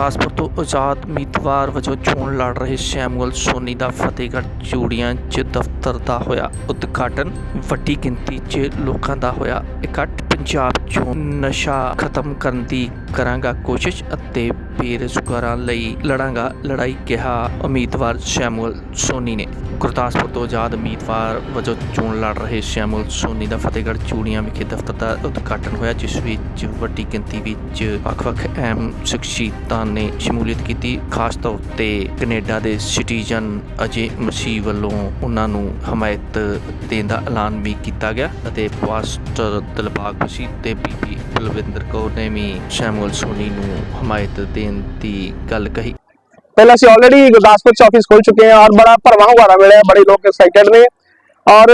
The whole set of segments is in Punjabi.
ਗੁਰਦਾਸਪੁਰ ਤੋਂ ਆਜ਼ਾਦ ਉਮੀਦਵਾਰ ਵਜੋਂ ਚੋਣ ਲੜ ਰਹੇ ਸ਼ੈਮੂਅਲ ਸੋਨੀ ਦਾ ਫਤਿਹਗੜ੍ਹ ਚੂੜੀਆਂ 'ਚ ਦਫ਼ਤਰ ਦਾ ਹੋਇਆ ਉਦਘਾਟਨ। ਵੱਡੀ ਗਿਣਤੀ 'ਚ ਲੋਕਾਂ ਦਾ ਹੋਇਆ ਇਕੱਠ। ਪੰਜਾਬ 'ਚੋਂ ਨਸ਼ਾ ਖਤਮ ਕਰਨ ਦੀ ਕਰਾਂਗਾ ਕੋਸ਼ਿਸ਼ ਅਤੇ ਬੇਰੁਜ਼ਗਾਰਾਂ ਲਈ ਲੜਾਂਗਾ ਲੜਾਈ ਕਿਹਾ ਉਮੀਦਵਾਰ ਸ਼ੈਮੂਅਲ ਸੋਨੀ ਨੇ। ਗੁਰਦਾਸਪੁਰ ਤੋਂ ਆਜ਼ਾਦ ਉਮੀਦਵਾਰ ਵਜੋਂ ਚੋਣ ਲੜ ਰਹੇ ਸ਼ੈਮੂਅਲ ਸੋਨੀ ਦਾ ਫਤਿਹਗੜ੍ਹ ਚੂੜੀਆਂ ਵਿਖੇ ਦਫ਼ਤਰ ਦਾ ਉਦਘਾਟਨ ਹੋਇਆ, ਜਿਸ ਵਿੱਚ ਵੱਡੀ ਗਿਣਤੀ ਵਿੱਚ ਵੱਖ-ਵੱਖ ਅਹਿਮ ਸ਼ਖਸੀਅਤਾਂ ਨੇ ਸ਼ਮੂਲੀਅਤ ਕੀਤੀ। ਖਾਸ ਤੌਰ ਤੇ ਕੈਨੇਡਾ ਦੇ ਸਿਟੀਜ਼ਨ ਅਜੇ ਮਸੀਹ ਵੱਲੋਂ ਉਹਨਾਂ ਨੂੰ ਹਮਾਇਤ ਦੇਣ ਦਾ ਐਲਾਨ ਵੀ ਕੀਤਾ ਗਿਆ ਅਤੇ ਪਾਸਟਰ ਦਿਲਬਾਗ ਮਸੀਹ ਤੇ ਬੀਬੀ ਬਲਵਿੰਦਰ ਕੌਰ ਨੇ ਵੀ ਸ਼ੈਮੂਅਲ ਸੋਨੀ ਨੂੰ ਹਮਾਇਤ ਦੇਣ ਦੀ ਗੱਲ ਕਹੀ पहले से ऑलरेडी गुरदासपुर से ऑफिस खुल चुके हैं और बड़ा भरवा हुआ मिले हैं बड़े लोग एक्साइटेड ने और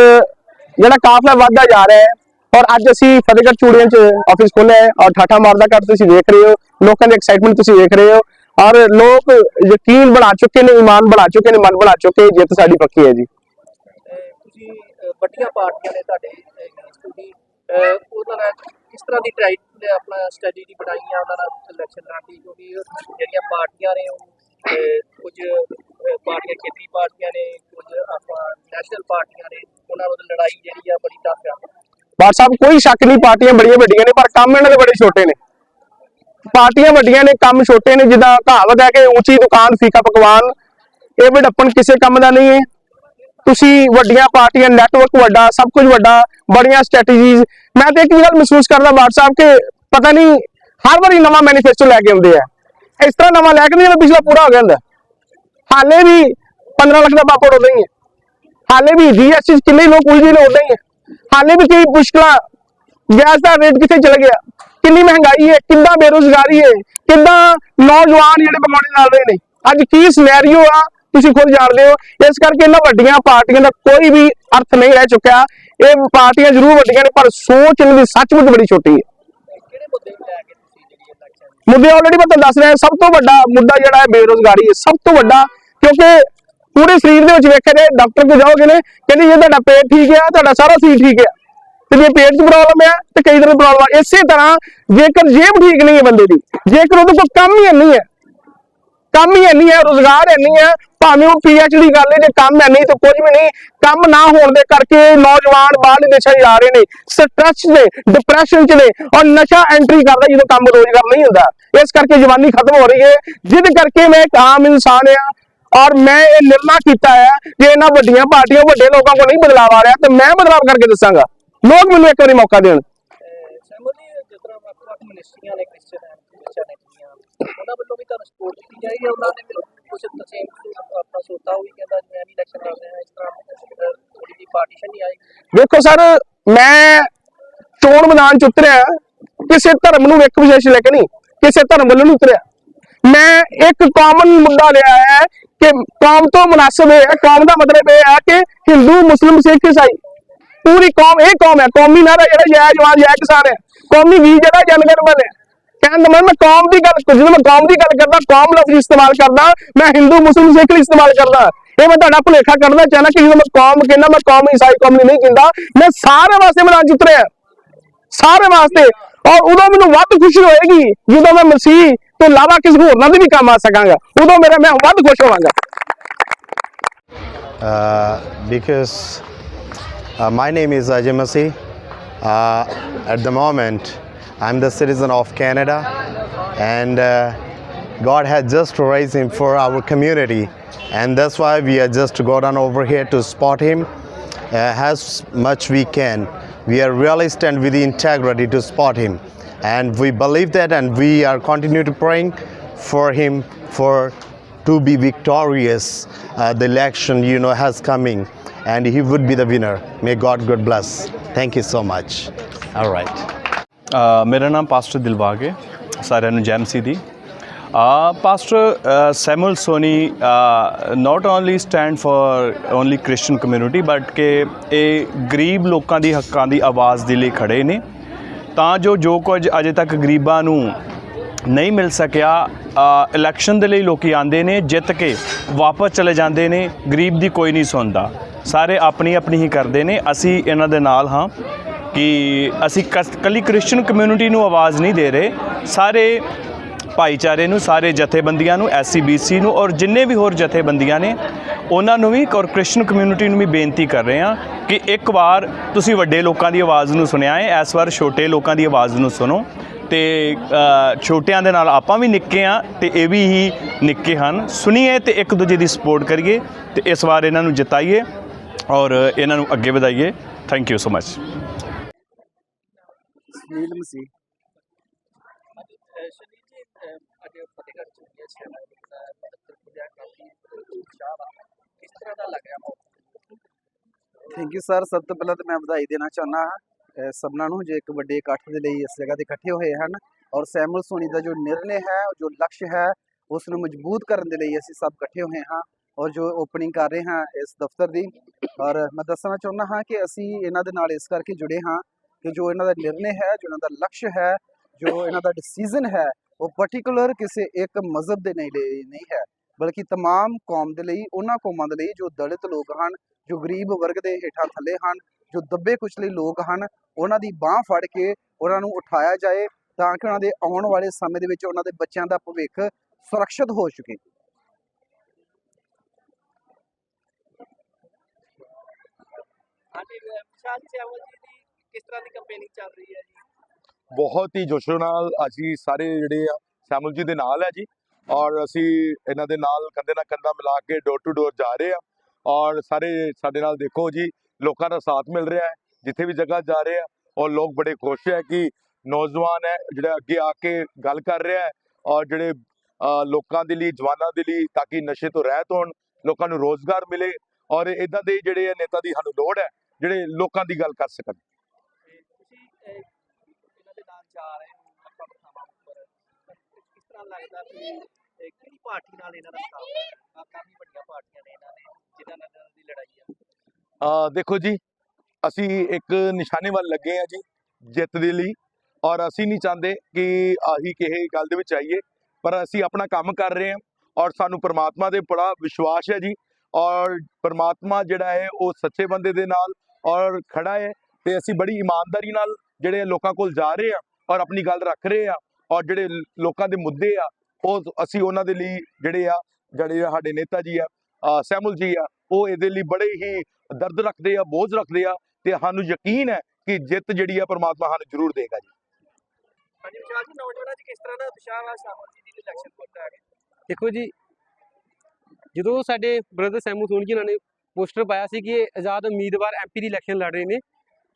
ਜਿਹੜਾ ਕਾਫਲਾ ਵੱਧਦਾ ਜਾ ਰਿਹਾ ਹੈ ਔਰ ਅੱਜ ਅਸੀਂ ਫਤਿਹਗੜ੍ਹ ਚੂੜੀਆਂ 'ਚ ਆਫਿਸ ਖੋਲ੍ਹਿਆ ਹੈ ਔਰ ਠਾਠਾ ਮਾਰਦਾ ਘਰ ਤੁਸੀਂ ਦੇਖ ਰਹੇ ਹੋ ਲੋਕਾਂ ਦੀ ਐਕਸਾਈਟਮੈਂਟ ਤੁਸੀਂ ਦੇਖ ਰਹੇ ਹੋ ਔਰ ਲੋਕ ਯਕੀਨ ਬਣਾ ਚੁੱਕੇ ਨੇ ਈਮਾਨ ਬਣਾ ਚੁੱਕੇ ਨੇ ਮਨ ਬਣਾ ਚੁੱਕੇ ਜਿੱਤ ਸਾਡੀ ਪੱਕੀ ਹੈ ਜੀ ਤੁਸੀਂ ਅਹ, ਵੱਡੀਆਂ ਪਾਰਟੀਆਂ ਨੇ ਤੁਹਾਡੇ ਅਗੇਂਸਟ ਦੀ ਅਹ, ਉਹਨਾਂ ਨਾਲ ਕਿਸ ਤਰ੍ਹਾਂ ਦੀ ਟਰਾਈ ਆਪਣਾ ਸਟੱਡੀ ਬਣਾਈ ਆ, ਉਹਨਾਂ ਨਾਲ ਇਲੈਕਸ਼ਨ ਲੜਨ ਦੀ, ਕਿਉਂਕਿ ਜਿਹੜੀਆਂ ਪਾਰਟੀਆਂ ਨੇ ਉਹ ਕੁਝ ਪਾਰਟੀਆਂ ਖੇਤਰੀ ਪਾਰਟੀਆਂ ਨੇ, ਕੁਝ ਆਪਾਂ ਨੈਸ਼ਨਲ ਪਾਰਟੀਆਂ ਨੇ, ਉਹਨਾਂ ਨਾਲ ਲੜਾਈ ਜਿਹੜੀ ਆ ਬੜੀ ਟਫ ਆ। ਬਾਦ ਸਾਹਿਬ, ਕੋਈ ਸ਼ੱਕ ਨਹੀਂ, ਪਾਰਟੀਆਂ ਬੜੀਆਂ ਵੱਡੀਆਂ ਨੇ, ਪਰ ਕੰਮ ਇਹਨਾਂ ਦੇ ਬੜੇ ਛੋਟੇ ਨੇ। ਪਾਰਟੀਆਂ ਵੱਡੀਆਂ ਨੇ, ਕੰਮ ਛੋਟੇ ਨੇ, ਜਿੱਦਾਂ ਕਹਾਵਤ ਹੈ ਕਿ ਉੱਚੀ ਦੁਕਾਨ ਫੀਕਾ ਪਕਵਾਨ, ਇਹ ਵਡੱਪਣ ਕਿਸੇ ਕੰਮ ਦਾ ਨਹੀਂ ਹੈ। ਤੁਸੀਂ ਵੱਡੀਆਂ ਪਾਰਟੀਆਂ ਨੈਟਵਰਕ ਵੱਡਾ, ਸਭ ਕੁਝ ਵੱਡਾ, ਬੜੀਆਂ ਸਟ੍ਰੈਟਜੀਜ਼ ਮੈਂ ਤੇ ਇੱਕ ਗੱਲ ਮਹਿਸੂਸ ਕਰਦਾ ਬਾਦ ਸਾਹਿਬ, ਕਿ ਪਤਾ ਨਹੀਂ, ਹਰ ਵਾਰੀ ਨਵਾਂ ਮੈਨੀਫੈਸਟੋ ਲੈ ਕੇ ਆਉਂਦੇ ਆ। ਇਸ ਤਰ੍ਹਾਂ ਨਵਾਂ ਲੈ ਕੇ ਨਹੀਂ ਜਿਵੇਂ ਪਿਛਲਾ ਪੂਰਾ ਹੋ ਗਿਆ ਹੁੰਦਾ। ਹਾਲੇ ਵੀ 15 ਲੱਖ ਦਾ ਪਾਪੜ ਉਦਾਂ ਹੀ ਹੈ ਹਾਲੇ ਵੀ ਜੀਐਸਟੀ ਕਿੰਨੇ ਲੋਕ ਉਲਝੇ ਨੇ ਉਦਾਂ ਹੀ ਹੈ ਹਾਲੇ ਵੀ ਕਈ ਮੁਸ਼ਕਲਾਂ ਗੈਸ ਦਾ ਰੇਟ ਕਿੱਥੇ ਚਲ ਗਿਆ? ਕਿੰਨੀ ਮਹਿੰਗਾਈ ਹੈ ਕਿੰਨਾ ਬੇਰੋਜ਼ਗਾਰੀ ਹੈ ਕਿੰਨਾ ਨੌਜਵਾਨ ਜਿਹੜੇ ਬਗਾਉਣੇ ਨਾਲ ਰਹੇ ਨੇ। ਅੱਜ ਕੀ ਸਿਨੈਰੀਓ ਆ, ਤੁਸੀਂ ਖੁਦ ਜਾਣਦੇ ਹੋ। ਇਸ ਕਰਕੇ ਇਹਨਾਂ ਵੱਡੀਆਂ ਪਾਰਟੀਆਂ ਦਾ ਕੋਈ ਵੀ ਅਰਥ ਨਹੀਂ ਰਹਿ ਚੁੱਕਿਆ। ਇਹ ਪਾਰਟੀਆਂ ਜ਼ਰੂਰ ਵੱਡੀਆਂ ਨੇ, ਪਰ ਸੋਚ ਇਹਨਾਂ ਦੀ ਸੱਚਮੁੱਚ ਬੜੀ ਛੋਟੀ ਹੈ। ਮੁੱਦੇ ਨੂੰ ਲੈ ਕੇ ਤੁਸੀਂ ਜਿਹੜੀ ਇਲੈਕਸ਼ਨ ਮੁੱਦੇ ਆਲਰੇਡੀ ਮੈਂ ਤੁਹਾਨੂੰ ਦੱਸ ਰਿਹਾ, ਸਭ ਤੋਂ ਵੱਡਾ ਮੁੱਦਾ ਜਿਹੜਾ ਹੈ ਬੇਰੋਜ਼ਗਾਰੀ ਹੈ, ਸਭ ਤੋਂ ਵੱਡਾ, ਕਿਉਂਕਿ ਪੂਰੇ ਸਰੀਰ ਦੇ ਵਿੱਚ ਵੇਖਿਆ ਨੇ ਡਾਕਟਰ ਕੋਲ ਜਾਓਗੇ ਨੇ, ਕਹਿੰਦੇ ਜੇ ਤੁਹਾਡਾ ਪੇਟ ਠੀਕ ਹੈ, ਤੁਹਾਡਾ ਸਾਰਾ ਸਰੀਰ ਠੀਕ ਹੈ। ਤੇ ਜੇ ਪੇਟ 'ਚ ਪ੍ਰੋਬਲਮ ਹੈ, ਤੇ ਕਈ ਤਰ੍ਹਾਂ ਦੀ ਪ੍ਰੋਬਲਮ ਹੈ ਇਸੇ ਤਰ੍ਹਾਂ ਜੇਕਰ ਜੇਬ ਠੀਕ ਨਹੀਂ ਹੈ ਬੰਦੇ ਦੀ, ਜੇਕਰ ਉਹਦੇ ਕੋਲ ਕੰਮ ਹੀ ਨਹੀਂ ਹੈ ਕੰਮ ਹੀ ਨਹੀਂ ਹੈ, ਰੋਜ਼ਗਾਰ ਨਹੀਂ ਹੈ, ਭਾਵੇਂ ਉਹ ਪੀਐਚਡੀ ਕਰ ਲੇ, ਜੇ ਕੰਮ ਹੈ ਨਹੀਂ ਤਾਂ ਕੁਝ ਵੀ ਨਹੀਂ। ਕੰਮ ਨਾ ਹੋਣ ਦੇ ਕਰਕੇ ਨੌਜਵਾਨ ਬਾਹਰਲੇ ਦੇਸ਼ਾਂ ਜਾ ਰਹੇ ਨੇ ਸਟ੍ਰੈਸ ਨੇ ਡਿਪਰੈਸ਼ਨ 'ਚ ਨੇ ਔਰ ਨਸ਼ਾ ਐਂਟਰੀ ਕਰਦਾ ਜਦੋਂ ਕੰਮ ਰੋਜ਼ਗਾਰ ਨਹੀਂ ਹੁੰਦਾ। ਇਸ ਕਰਕੇ ਜਵਾਨੀ ਖਤਮ ਹੋ ਰਹੀ ਹੈ। ਜਿਹਦੇ ਕਰਕੇ ਮੈਂ ਇੱਕ ਆਮ ਇਨਸਾਨ ਆ ਔਰ ਮੈਂ ਇਹ ਨਿਰਣਾ ਕੀਤਾ ਹੈ ਕਿ ਇਹਨਾਂ ਵੱਡੀਆਂ ਪਾਰਟੀਆਂ ਵੱਡੇ ਲੋਕਾਂ ਕੋਲ ਨਹੀਂ ਬਦਲਾਅ ਆ ਰਿਹਾ ਤੇ ਮੈਂ ਬਦਲਾਅ ਕਰਕੇ ਦੱਸਾਂਗਾ। ਲੋਕ ਮੈਨੂੰ ਇੱਕ ਵਾਰੀ ਮੌਕਾ ਦੇਣ। ਸੈਮਲੀ ਜਿਸ ਤਰ੍ਹਾਂ ਵੱਖ-ਵੱਖ ਮਿਨਿਸਟਰੀਆਂ ਨੇ ਉਹਨਾਂ ਵੱਲੋਂ ਵੀ ਤੁਹਾਨੂੰ ਸਪੋਰਟ ਕੀਤੀ ਜਾਏਗੀ ਉਹਨਾਂ ਨੇ ਵੀ ਕੁਝ ਤਸੇਮ ਆਪਣਾ ਸੋਤਾ ਉਹ ਕਹਿੰਦਾ ਮੈਂ ਵੀ ਇਲੈਕਸ਼ਨ ਲੜ ਰਿਹਾ ਇਸ ਤਰ੍ਹਾਂ ਥੋੜੀ ਜਿਹੀ ਪਾਰਟੀਸ਼ਨ ਨਹੀਂ ਆਏਗੀ। ਵੇਖੋ ਸਰ, ਮੈਂ ਚੋਣ ਮੈਦਾਨ ਚ ਉਤਰਿਆ, ਕਿਸੇ ਧਰਮ ਨੂੰ ਇੱਕ ਵਿਸ਼ੇਸ਼ ਲੈ ਕੇ ਨਹੀਂ, ਕਿਸੇ ਧਰਮ ਵੱਲੋਂ ਨਹੀਂ ਉਤਰਿਆ। ਮੈਂ ਇੱਕ ਕਾਮਨ ਮੁੱਦਾ ਲਿਆ ਹੈ ਕਿ ਕੌਮ ਤੋਂ ਮੁਨਾਸਬ ਹੈ, ਕੌਮ ਦਾ ਮਤਲਬ ਇਹ ਹੈ ਕਿ ਹਿੰਦੂ, ਮੁਸਲਿਮ, ਸਿੱਖ, ਈਸਾਈ। ਪੂਰੀ ਕੌਮ, ਇਹ ਕੌਮ ਹੈ, ਕੌਮੀ ਨਾਰਾ ਜਿਹੜਾ ਜੈ ਜਵਾਨ, ਜੈ ਕਿਸਾਨ ਹੈ। ਕੌਮੀ ਗੀਤ ਜਿਹੜਾ ਜਨਗਣ ਮਨ ਕਹਿਣ ਦਾ ਮਤਲਬ ਮੈਂ ਕੌਮ ਦੀ ਗੱਲ ਜਦੋਂ ਮੈਂ ਕੌਮ ਦੀ ਗੱਲ ਕਰਦਾ ਕੌਮ ਲਫ਼ਜ਼ ਇਸਤੇਮਾਲ ਕਰਦਾ ਮੈਂ ਹਿੰਦੂ ਮੁਸਲਿਮ ਸਿੱਖ ਨਹੀਂ ਇਸਤੇਮਾਲ ਕਰਦਾ। ਇਹ ਮੈਂ ਤੁਹਾਡਾ ਭੁਲੇਖਾ ਕੱਢਦਾ ਚਾਹਨਾ ਕਿ ਜਦੋਂ ਮੈਂ ਕੌਮ ਕਹਿੰਦਾ ਮੈਂ ਕੌਮ ਈਸਾਈ ਕੌਮ ਨਹੀਂ ਕਹਿੰਦਾ ਮੈਂ ਸਾਰੇ ਵਾਸਤੇ ਮੈਦਾਨ 'ਚ ਉਤਰਿਆ। ਸਾਰੇ ਵਾਸਤੇ। ਔਰ ਉਦੋਂ ਮੈਨੂੰ ਵੱਧ ਖੁਸ਼ੀ ਹੋਏਗੀ ਜਦੋਂ ਮੈਂ ਮਸੀਹ ਤੋਂ ਇਲਾਵਾ ਕਿਸੇ ਹੋਰ ਨਾਲ ਵੀ ਕੰਮ ਆ ਸਕਾਂਗਾ। ਉਦੋਂ ਮੇਰਾ ਮੈਂ ਵੱਧ ਖੁਸ਼ ਹੋਵਾਂਗਾ। Uh, because uh, my name is Ajay Masih. Uh, at the moment, I'm the citizen of Canada, and uh, God has just raised him for our community, and that's why we are just on over here to spot him uh, as much we can. We are really stand with the integrity to spot him, and we believe that, and we are continue to praying for him for to be victorious. Uh, the election, you know, has coming, and he would be the winner. May God God bless. Thank you so much. All right. ਮੇਰਾ ਨਾਮ ਪਾਸਟਰ ਦਿਲਬਾਗ ਹੈ ਸਾਰਿਆਂ ਨੂੰ ਜੈਮ ਸੀ ਦੀ। Pastor Samuel Soni not only stand for only Christian community but ਕਿ ਇਹ ਗਰੀਬ ਲੋਕਾਂ ਦੀ ਹੱਕਾਂ ਦੀ ਆਵਾਜ਼ ਦੇ ਲਈ ਖੜੇ ਨੇ। ਤਾਂ ਜੋ ਜੋ ਕੁਝ ਅਜੇ ਤੱਕ ਗਰੀਬਾਂ ਨੂੰ ਨਹੀਂ ਮਿਲ ਸਕਿਆ ਇਲੈਕਸ਼ਨ ਦੇ ਲਈ ਲੋਕੀ ਆਂਦੇ ਨੇ, ਜਿੱਤ ਕੇ ਵਾਪਸ ਚਲੇ ਜਾਂਦੇ ਨੇ, ਗਰੀਬ ਦੀ ਕੋਈ ਨਹੀਂ ਸੁਣਦਾ। ਸਾਰੇ ਆਪਣੀ ਆਪਣੀ ਹੀ ਕਰਦੇ ਨੇ, ਅਸੀਂ ਇਹਨਾਂ ਦੇ ਨਾਲ ਹਾਂ। ਕਿ ਅਸੀਂ ਕਸ- ਕੱਲੀ ਕ੍ਰਿਸਚੀਅਨ ਕਮਿਊਨਿਟੀ ਨੂੰ ਆਵਾਜ਼ ਨਹੀਂ ਦੇ ਰਹੇ। ਸਾਰੇ ਭਾਈਚਾਰੇ ਨੂੰ, ਸਾਰੇ ਜਥੇਬੰਦੀਆਂ ਨੂੰ ਐਸਸੀਬੀਸੀ ਨੂੰ ਔਰ ਜਿੰਨੇ ਵੀ ਹੋਰ ਜਥੇਬੰਦੀਆਂ ਨੇ, ਉਹਨਾਂ ਨੂੰ ਵੀ ਔਰ ਕ੍ਰਿਸਚਨ ਕਮਿਊਨਿਟੀ ਨੂੰ ਵੀ ਬੇਨਤੀ ਕਰ ਰਹੇ ਹਾਂ ਕਿ ਇੱਕ ਵਾਰ ਤੁਸੀਂ ਵੱਡੇ ਲੋਕਾਂ ਦੀ ਆਵਾਜ਼ ਨੂੰ ਸੁਣਿਆ ਹੈ, ਇਸ ਵਾਰ ਛੋਟੇ ਲੋਕਾਂ ਦੀ ਆਵਾਜ਼ ਨੂੰ ਸੁਣੋ। ਤੇ ਛੋਟਿਆਂ ਦੇ ਨਾਲ ਆਪਾਂ ਵੀ ਨਿੱਕੇ ਆ ਤੇ ਇਹ ਵੀ ਹੀ ਨਿੱਕੇ ਹਨ। ਸੁਣੀਏ ਤੇ ਇੱਕ ਦੂਜੇ ਦੀ ਸਪੋਰਟ ਕਰੀਏ ਤੇ ਇਸ ਵਾਰ ਇਹਨਾਂ ਨੂੰ ਜਿਤਾਈਏ ਔਰ ਇਹਨਾਂ ਨੂੰ ਅੱਗੇ ਵਧਾਈਏ। Thank you so much. Neel Masih. Shani ji ਅਹ, ਅੱਜ ਫਤਿਹਗੜ੍ਹ ਚੁਣੀਆਂ ਸ਼ਹਿਰਾਂ ਦਾ ਮਤਲਬ ਪੁਜਾ ਕਾਫੀ ਉਤਸ਼ਾਹ ਵਾ। ਕਿਸ ਤਰ੍ਹਾਂ ਦਾ ਲੱਗ ਰਿਹਾ ਮਾਹੌਲ? ਥੈਂਕ ਯੂ ਸਰ ਸਭ ਤੋਂ ਪਹਿਲਾਂ ਤਾਂ ਮੈਂ ਵਧਾਈ ਦੇਣਾ ਚਾਹੁੰਦਾ ਹਾਂ ਸਭਨਾਂ ਨੂੰ ਜੋ ਇੱਕ ਵੱਡੇ ਇਕੱਠ ਦੇ ਲਈ ਇਸ ਜਗ੍ਹਾ ਤੇ ਇਕੱਠੇ ਹੋਏ ਹਨ ਔਰ ਸੈਮੂਅਲ ਸੋਨੀ ਦਾ ਜੋ ਨਿਰਣੇ ਹੈ ਜੋ ਲਕਸ਼ ਹੈ ਉਸ ਨੂੰ ਮਜ਼ਬੂਤ ਕਰਨ ਦੇ ਲਈ ਅਸੀਂ ਸਭ ਇਕੱਠੇ ਹੋਏ ਹਾਂ ਔਰ ਜੋ ਓਪਨਿੰਗ ਕਰ ਰਹੇ ਹਾਂ ਇਸ ਦਫ਼ਤਰ ਦੀ ਔਰ ਮੈਂ ਦੱਸਣਾ ਚਾਹੁੰਦਾ ਹਾਂ ਕਿ ਅਸੀਂ ਇਹਨਾਂ ਦੇ ਨਾਲ ਇਸ ਕਰਕੇ ਜੁੜੇ ਹਾਂ ਕਿ ਜੋ ਇਹਨਾਂ ਦਾ ਨਿਰਣੇ ਹੈ ਜੋ ਇਹਨਾਂ ਦਾ ਲਕਸ਼ ਹੈ ਜੋ ਇਹਨਾਂ ਦਾ ਡਿਸੀਜਨ ਹੈ ਉਹ ਪਾਰਟਿਕੂਲਰ ਕਿਸੇ ਇੱਕ ਮਜ਼ਹਬ ਦੇ ਨਹੀਂ ਲਈ ਨਹੀਂ ਹੈ ਬਲਕਿ तमाम ਕੌਮ ਦੇ ਲਈ ਉਹਨਾਂ ਕੌਮਾਂ ਦੇ ਲਈ ਜੋ ਦਲਿਤ ਲੋਕ ਹਨ ਜੋ ਗਰੀਬ ਵਰਗ ਦੇ ਹੇਠਾਂ ਥੱਲੇ ਹਨ ਜੋ ਦੱਬੇ ਕੁਚਲੇ ਲੋਕ ਹਨ ਉਹਨਾਂ ਦੀ ਬਾਹ ਫੜ ਕੇ ਉਹਨਾਂ ਨੂੰ ਉਠਾਇਆ ਜਾਏ ਤਾਂ ਕਿ ਉਹਨਾਂ ਦੇ ਆਉਣ ਵਾਲੇ ਸਮੇਂ ਦੇ ਵਿੱਚ ਉਹਨਾਂ ਦੇ ਬੱਚਿਆਂ ਦਾ ਭਵਿੱਖ ਸੁਰੱਖਿਅਤ ਹੋ ਸਕੇ ਹਾਂਜੀ ਅਹ, ਵਿਸ਼ਾਲ ਸਿਆਵਲ ਜੀ ਦੀ ਕਿਸ ਤਰ੍ਹਾਂ ਦੀ ਕੰਪੇਨਿੰਗ ਚੱਲ ਰਹੀ ਹੈ ਜੀ? ਬਹੁਤ ਹੀ ਜੋਸ਼ੋ ਨਾਲ ਅਸੀਂ ਸਾਰੇ ਜਿਹੜੇ ਆ, ਸ਼ਾਮਲ ਜੀ ਦੇ ਨਾਲ ਹੈ ਜੀ। ਔਰ ਅਸੀਂ ਇਹਨਾਂ ਦੇ ਨਾਲ ਕੰਧੇ ਨਾਲ ਕੰਧਾ ਮਿਲਾ ਕੇ ਡੋਰ ਟੂ ਡੋਰ ਜਾ ਰਹੇ ਆ। ਔਰ ਸਾਰੇ ਸਾਡੇ ਨਾਲ ਦੇਖੋ ਜੀ, ਲੋਕਾਂ ਦਾ ਸਾਥ ਮਿਲ ਰਿਹਾ ਹੈ। ਜਿੱਥੇ ਵੀ ਜਗ੍ਹਾ ਜਾ ਰਹੇ ਆ, ਔਰ ਲੋਕ ਬੜੇ ਖੁਸ਼ ਹੈ ਕਿ ਨੌਜਵਾਨ ਹੈ, ਜਿਹੜਾ ਅੱਗੇ ਆ ਕੇ ਗੱਲ ਕਰ ਰਿਹਾ ਹੈ। ਔਰ ਜਿਹੜੇ ਲੋਕਾਂ ਦੇ ਲਈ, ਜਵਾਨਾਂ ਦੇ ਲਈ ਤਾਂ ਕਿ ਨਸ਼ੇ ਤੋਂ ਰਹਿਤ ਹੋਣ, ਲੋਕਾਂ ਨੂੰ ਰੋਜ਼ਗਾਰ ਮਿਲੇ। ਔਰ ਇਦਾਂ ਦੇ ਜਿਹੜੇ ਨੇਤਾ ਦੀ ਸਾਨੂੰ ਲੋੜ ਹੈ, ਜਿਹੜੇ ਲੋਕਾਂ ਦੀ ਗੱਲ ਕਰ ਸਕਣ ਤੇ ਤੁਸੀਂ ਅਹ, ਇਹਨਾਂ ਦੇ ਨਾਲ ਜਾ ਰਹੇ ਹੋ ਆਪਾਂ ਥਾਵਾਂ ਉੱਪਰ ਤਾਂ ਕਿਸ ਤਰ੍ਹਾਂ ਲੱਗਦਾ ਕਿ ਅਹ, ਕਿਹੜੀ ਪਾਰਟੀ ਨਾਲ ਇਹਨਾਂ ਦਾ ਮੁਕਾਬਲਾ ਹੈ ਕਾਫੀ ਵੱਡੀਆਂ ਪਾਰਟੀਆਂ ਨੇ ਇਹਨਾਂ ਦੇ ਜਿਨ੍ਹਾਂ ਨਾਲ ਇਹਨਾਂ ਦੀ ਲੜਾਈ ਆ। ਅ ਦੇਖੋ ਜੀ ਅਸੀਂ ਇੱਕ ਨਿਸ਼ਾਨੇ ਵੱਲ ਲੱਗੇ ਆ ਜੀ ਜਿੱਤ ਦੇ ਲਈ। ਔਰ ਅਸੀਂ ਨਹੀਂ ਚਾਹੁੰਦੇ ਕਿ ਆਹੀ ਕਿਸੇ ਗੱਲ ਦੇ ਵਿੱਚ ਆਈਏ ਪਰ ਅਸੀਂ ਆਪਣਾ ਕੰਮ ਕਰ ਰਹੇ ਹਾਂ ਔਰ ਸਾਨੂੰ ਪ੍ਰਮਾਤਮਾ ਦੇ ਬੜਾ ਵਿਸ਼ਵਾਸ ਹੈ ਜੀ। ਔਰ ਪ੍ਰਮਾਤਮਾ ਜਿਹੜਾ ਹੈ ਉਹ ਸੱਚੇ ਬੰਦੇ ਦੇ ਨਾਲ ਔਰ ਖੜਾ ਹੈ ਤੇ ਅਸੀਂ ਬੜੀ ਇਮਾਨਦਾਰੀ ਨਾਲ ਜਿਹੜੇ ਲੋਕਾਂ ਕੋਲ ਜਾ ਰਹੇ ਆ ਔਰ ਆਪਣੀ ਗੱਲ ਰੱਖ ਰਹੇ ਆ ਔਰ ਜਿਹੜੇ ਲੋਕਾਂ ਦੇ ਮੁੱਦੇ ਆ ਉਹ ਅਸੀਂ ਉਹਨਾਂ ਦੇ ਲਈ ਜਿਹੜੇ ਆ ਜਿਹੜੇ ਸਾਡੇ ਨੇਤਾ ਜੀ ਆ ਸੈਮੁਲ ਜੀ ਆ ਉਹ ਇਹਦੇ ਲਈ ਬੜੇ ਹੀ ਦਰਦ ਰੱਖਦੇ ਆ ਬੋਝ ਰੱਖਦੇ ਆ ਤੇ ਸਾਨੂੰ ਯਕੀਨ ਹੈ ਕਿ ਜਿੱਤ ਜਿਹੜੀ ਆ ਪ੍ਰਮਾਤਮਾ ਸਾਨੂੰ ਜ਼ਰੂਰ ਦੇਗਾ ਜੀ। ਹਾਂਜੀ ਵਿਸ਼ਾਲ ਜੀ ਨੌਜਵਾਨਾਂ 'ਚ ਕਿਸ ਤਰ੍ਹਾਂ ਦਾ ਉਤਸ਼ਾਹ ਆ ਸ਼ਾਮਲ ਜੀ ਦੀ ਇਲੈਕਸ਼ਨ ਕੋਲ ਆ ਗਏ ਦੇਖੋ ਜੀ ਜਦੋਂ ਸਾਡੇ ਬ੍ਰਦਰ ਸੈਮੂ ਸੋਨੀ ਜੀ ਉਹਨਾਂ ਨੇ ਪੋਸਟਰ ਪਾਇਆ ਸੀ ਕਿ ਇਹ ਆਜ਼ਾਦ ਉਮੀਦਵਾਰ ਐਮਪੀ ਦੀ ਇਲੈਕਸ਼ਨ ਲੜ ਰਹੇ ਨੇ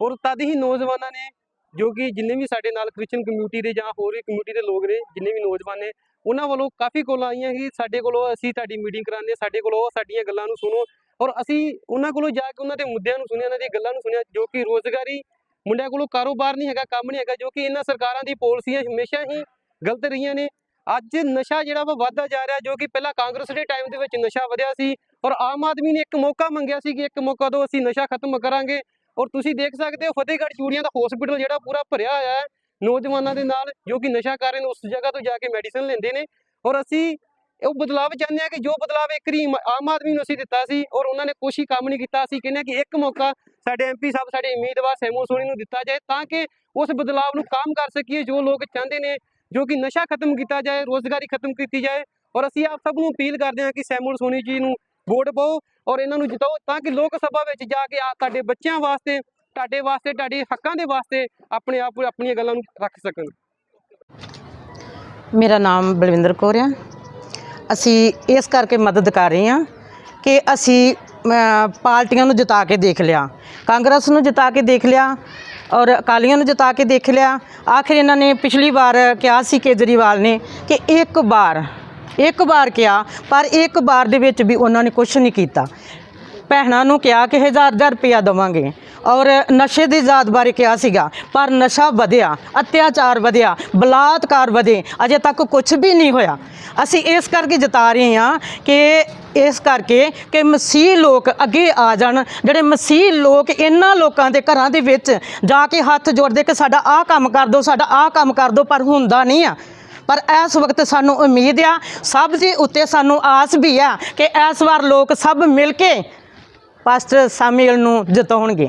ਔਰ ਤਦ ਹੀ ਨੌਜਵਾਨਾਂ ਨੇ ਜੋ ਕਿ ਜਿੰਨੇ ਵੀ ਸਾਡੇ ਨਾਲ ਕ੍ਰਿਸਚਨ ਕਮਿਊਨਿਟੀ ਦੇ ਜਾਂ ਹੋਰ ਵੀ ਕਮਿਊਨਿਟੀ ਦੇ ਲੋਕ ਨੇ ਜਿੰਨੇ ਵੀ ਨੌਜਵਾਨ ਨੇ ਉਹਨਾਂ ਵੱਲੋਂ ਕਾਫੀ ਕੋਲ ਆਈਆਂ ਕਿ ਸਾਡੇ ਕੋਲੋਂ ਅਸੀਂ ਤੁਹਾਡੀ ਮੀਟਿੰਗ ਕਰਾਉਂਦੇ ਹਾਂ, ਸਾਡੇ ਕੋਲੋਂ ਸਾਡੀਆਂ ਗੱਲਾਂ ਨੂੰ ਸੁਣੋ ਔਰ ਅਸੀਂ ਉਹਨਾਂ ਕੋਲੋਂ ਜਾ ਕੇ ਉਹਨਾਂ ਦੇ ਮੁੱਦਿਆਂ ਨੂੰ ਸੁਣਿਆ ਉਹਨਾਂ ਦੀਆਂ ਗੱਲਾਂ ਨੂੰ ਸੁਣਿਆ ਜੋ ਕਿ ਰੋਜ਼ਗਾਰੀ ਮੁੰਡਿਆਂ ਕੋਲੋਂ ਕਾਰੋਬਾਰ ਨਹੀਂ ਹੈਗਾ ਕੰਮ ਨਹੀਂ ਹੈਗਾ ਜੋ ਕਿ ਇਹਨਾਂ ਸਰਕਾਰਾਂ ਦੀ ਪਾਲਿਸੀਆਂ ਹਮੇਸ਼ਾ ਹੀ ਗਲਤ ਰਹੀਆਂ ਨੇ। ਅੱਜ ਨਸ਼ਾ ਜਿਹੜਾ ਵਾ ਵੱਧਦਾ ਜਾ ਰਿਹਾ ਜੋ ਕਿ ਪਹਿਲਾਂ ਕਾਂਗਰਸ ਦੇ ਟਾਈਮ ਦੇ ਵਿੱਚ ਨਸ਼ਾ ਵਧਿਆ ਸੀ ਔਰ ਆਮ ਆਦਮੀ ਨੇ ਇੱਕ ਮੌਕਾ ਮੰਗਿਆ ਸੀ ਕਿ ਇੱਕ ਮੌਕਾ ਦਿਓ ਅਸੀਂ ਨਸ਼ਾ ਖਤਮ ਕਰਾਂਗੇ। ਔਰ ਤੁਸੀਂ ਦੇਖ ਸਕਦੇ ਹੋ ਫਤਿਹਗੜ੍ਹ ਚੂੜੀਆਂ ਦਾ ਹਸਪੀਟਲ ਜਿਹੜਾ ਪੂਰਾ ਭਰਿਆ ਹੋਇਆ ਹੈ, ਨੌਜਵਾਨਾਂ ਦੇ ਨਾਲ, ਜੋ ਕਿ ਨਸ਼ਾ ਕਰ ਰਹੇ ਨੇ, ਉਸ ਜਗ੍ਹਾ ਤੋਂ ਜਾ ਕੇ ਮੈਡੀਸਨ ਲੈਂਦੇ ਨੇ। ਔਰ ਅਸੀਂ ਉਹ ਬਦਲਾਵ ਚਾਹੁੰਦੇ ਹਾਂ ਕਿ ਜੋ ਬਦਲਾਵ ਇੱਕ ਰੀ ਆਮ ਆਦਮੀ ਨੂੰ ਅਸੀਂ ਦਿੱਤਾ ਸੀ ਔਰ ਉਹਨਾਂ ਨੇ ਕੁਛ ਹੀ ਕੰਮ ਨਹੀਂ ਕੀਤਾ, ਅਸੀਂ ਕਹਿੰਦੇ ਹਾਂ ਕਿ ਇੱਕ ਮੌਕਾ ਸਾਡੇ ਐਮਪੀ ਸਾਹਿਬ, ਸਾਡੇ ਉਮੀਦਵਾਰ ਸੈਮੂ ਸੋਨੀ ਨੂੰ ਦਿੱਤਾ ਜਾਏ ਤਾਂ ਕਿ ਉਸ ਬਦਲਾਵ ਨੂੰ ਕਾਮ ਕਰ ਸਕੀਏ, ਜੋ ਲੋਕ ਚਾਹੁੰਦੇ ਨੇ, ਜੋ ਕਿ ਨਸ਼ਾ ਖਤਮ ਕੀਤਾ ਜਾਏ, ਰੋਜ਼ਗਾਰੀ ਖਤਮ ਕੀਤੀ ਜਾਏ। ਔਰ ਅਸੀਂ ਆਪ ਸਭ ਨੂੰ ਅਪੀਲ ਕਰਦੇ ਹਾਂ ਕਿ ਸੈਮੂਲ ਸੋਨੀ ਜੀ ਨੂੰ ਵੋਟ ਪਾਓ ਔਰ ਇਹਨਾਂ ਨੂੰ ਜਿਤਾਓ ਤਾਂ ਕਿ ਲੋਕ ਸਭਾ ਵਿੱਚ ਜਾ ਕੇ ਆ ਤੁਹਾਡੇ ਬੱਚਿਆਂ ਵਾਸਤੇ, ਤੁਹਾਡੇ ਵਾਸਤੇ, ਤੁਹਾਡੇ ਹੱਕਾਂ ਦੇ ਵਾਸਤੇ ਆਪਣੇ ਆਪ ਆਪਣੀਆਂ ਗੱਲਾਂ ਨੂੰ ਰੱਖ ਸਕਣ। ਮੇਰਾ ਨਾਮ ਬਲਵਿੰਦਰ ਕੌਰ ਆ। ਅਸੀਂ ਇਸ ਕਰਕੇ ਮਦਦ ਕਰ ਰਹੇ ਹਾਂ ਕਿ ਅਸੀਂ ਪਾਰਟੀਆਂ ਨੂੰ ਜਿਤਾ ਕੇ ਦੇਖ ਲਿਆ, ਕਾਂਗਰਸ ਨੂੰ ਜਿਤਾ ਕੇ ਦੇਖ ਲਿਆ ਔਰ ਅਕਾਲੀਆਂ ਨੂੰ ਜਿਤਾ ਕੇ ਦੇਖ ਲਿਆ। ਆਖਿਰ ਇਹਨਾਂ ਨੇ ਪਿਛਲੀ ਵਾਰ ਕਿਹਾ ਸੀ ਕੇਜਰੀਵਾਲ ਨੇ ਕਿ ਇੱਕ ਵਾਰ ਇੱਕ ਵਾਰ ਕਿਹਾ, ਪਰ ਇੱਕ ਵਾਰ ਦੇ ਵਿੱਚ ਵੀ ਉਹਨਾਂ ਨੇ ਕੁਝ ਨਹੀਂ ਕੀਤਾ। ਭੈਣਾਂ ਨੂੰ ਕਿਹਾ ਕਿ ਹਜ਼ਾਰ ਹਜ਼ਾਰ ਰੁਪਇਆ ਦੇਵਾਂਗੇ ਔਰ ਨਸ਼ੇ ਦੀ ਜ਼ਾਤ ਬਾਰੇ ਕਿਹਾ ਸੀਗਾ, ਪਰ ਨਸ਼ਾ ਵਧਿਆ, ਅਤਿਆਚਾਰ ਵਧਿਆ, ਬਲਾਤਕਾਰ ਵਧੇ, ਅਜੇ ਤੱਕ ਕੁਝ ਵੀ ਨਹੀਂ ਹੋਇਆ। ਅਸੀਂ ਇਸ ਕਰਕੇ ਜਤਾ ਰਹੇ ਹਾਂ ਕਿ ਇਸ ਕਰਕੇ ਕਿ ਮਸੀਹ ਲੋਕ ਅੱਗੇ ਆ ਜਾਣ, ਜਿਹੜੇ ਮਸੀਹ ਲੋਕ ਇਹਨਾਂ ਲੋਕਾਂ ਦੇ ਘਰਾਂ ਦੇ ਵਿੱਚ ਜਾ ਕੇ ਹੱਥ ਜੋੜਦੇ ਕਿ ਸਾਡਾ ਆਹ ਕੰਮ ਕਰ ਦਿਓ ਸਾਡਾ ਆਹ ਕੰਮ ਕਰ ਦਿਓ ਪਰ ਹੁੰਦਾ ਨਹੀਂ ਆ। ਪਰ ਇਸ ਵਕਤ ਸਾਨੂੰ ਉਮੀਦ ਆ, ਸਭ ਦੇ ਉੱਤੇ ਸਾਨੂੰ ਆਸ ਵੀ ਆ ਕਿ ਇਸ ਵਾਰ ਲੋਕ ਸਭ ਮਿਲ ਕੇ ਪਾਸਟਰ ਸਾਮੀਲ ਨੂੰ ਜਿਤਾਉਣਗੇ